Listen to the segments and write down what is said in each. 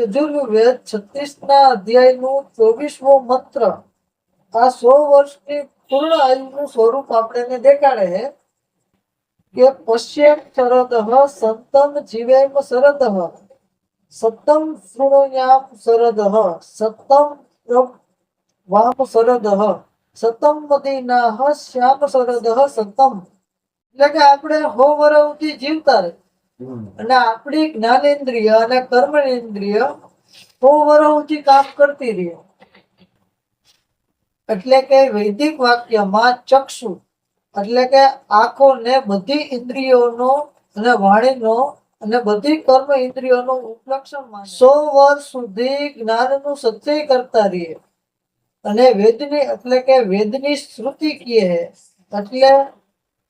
યજુર્વેદ છત્રીસ ના અધ્યાયનું ચોવીસમો મંત્ર. આ સો વર્ષની પૂર્ણ આયુનું સ્વરૂપ આપણને દેખાડે છે કે પશ્યમ શરદ સંતમ જીવેમ શરદ. સત્તમ શૃણોયામ શરદ. સત્તમ વામ શરદ. સતમ મદીના શ્યામ શરદ સતમ એટલે કે આપણે હો વરવથી જીવતા રહે. અને આપણી જ્ઞાનેન્દ્રિય અને કર્મેન્દ્રિય વરવથી કામ કરતી રહી એટલે કે વૈદિક વાક્યમાં ચક્ષુ, એટલે કે આંખો ને બધી ઇન્દ્રિયોનો અને વાણીનો અને બધી કર્મ ઇન્દ્રિયોનો ઉપલક્ષણ સો વર્ષ સુધી જ્ઞાનનું સત્ય કરતા રહીએ. અને વેદની, એટલે કે વેદની શ્રુતિ કીએ. એટલે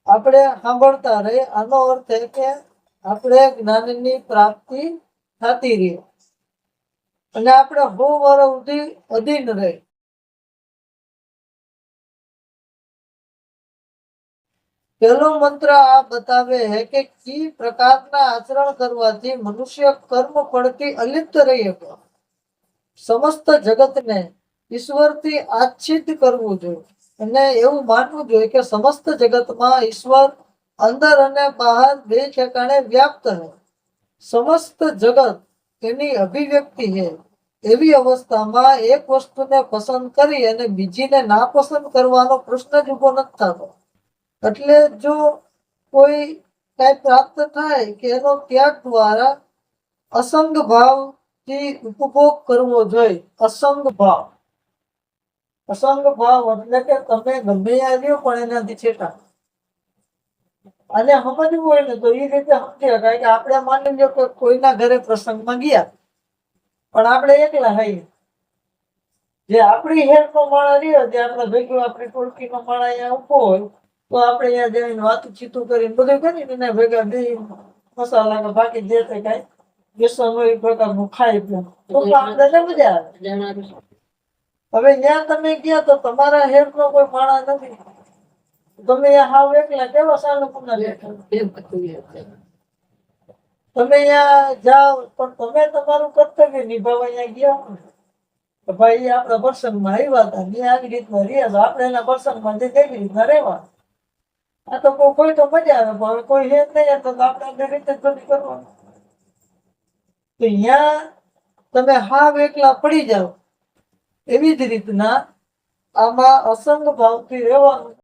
આપણે સાંભળતા રહીએ. આનો અર્થ એ કે આપણે જ્ઞાનની પ્રાપ્તિ થતી રહે. અને આપણે હો વર સુધી અધીન રહે. પહેલો મંત્ર આ બતાવે છે કે કી પ્રકારના આચરણ કરવાથી મનુષ્ય કર્મ ફળથી અલિપ્ત રહી શકે. સમસ્ત જગતને ઈશ્વરથી આચ્છિત કરવું જોઈએ. અને એવું માનવું જોઈએ કે સમસ્ત જગતમાં ઈશ્વર અંદર અને બહાર બે ઠેકાણે વ્યાપ્ત હે સમસ્ત જગત એની અભિવ્યક્તિ છે. એવી અવસ્થામાં એક વસ્તુને પસંદ કરી અને બીજીને ના પસંદ કરવાનો પ્રશ્ન જ ઊભો નથી થતો. એટલે જો કોઈ કઈ પ્રાપ્ત થાય કે એનો ત્યાગ દ્વારા અસંગ ભાવથી ઉપભોગ કરવો જોઈએ. અસંગ ભાવ. અસંગ ભાવ એટલે કે તમે ગમે આવ્યો પણ એનાથી છેટા. અને સમજવું હોય ને તો એ રીતે સમજી શકાય કે આપણે માની લો કે કોઈના ઘરે પ્રસંગમાં ગયા. પણ આપણે એકલા હઈએ. જે આપણી હેર નો માળા રહ્યો જે આપણે ભેગું આપણી ટોળકીનો માળા અહીંયા ઊભો હોય તો આપણે અહીંયા જઈને વાતું ચીતું કરીને બધું કરીને એને ભેગા દઈ મસાલા બાકી જે તે કાંઈ વ્યસન હોય એ પ્રકારનું ખાઈ પીએ તો આપણે આપણને મજા આવે. હવે ત્યાં તમે ગયા તો તમારા હેર નો કોઈ માળા નથી. તમે હાવ એકલા કેવા સારું દેખાય તમે અહીંયા જાઓ પણ તમે તમારું કર્તવ્ય નિભાવવા અહીંયા ગયા તો ભાઈ આપણા પ્રસંગમાં આવ્યા હતા. મેં આવી રીતના રહ્યા તો આપણે એના પ્રસંગમાં જે કેવી રીતના રહેવા? આ તો કોઈ કોઈ તો મજા આવે પણ હવે કોઈ હે નહીં. તો આપણે એ રીતે જ બધું કરવાનું. તો અહીંયા તમે હાવ એકલા પડી જાઓ. એવી જ રીતના આમાં અસંગ ભાવથી રહેવાનું.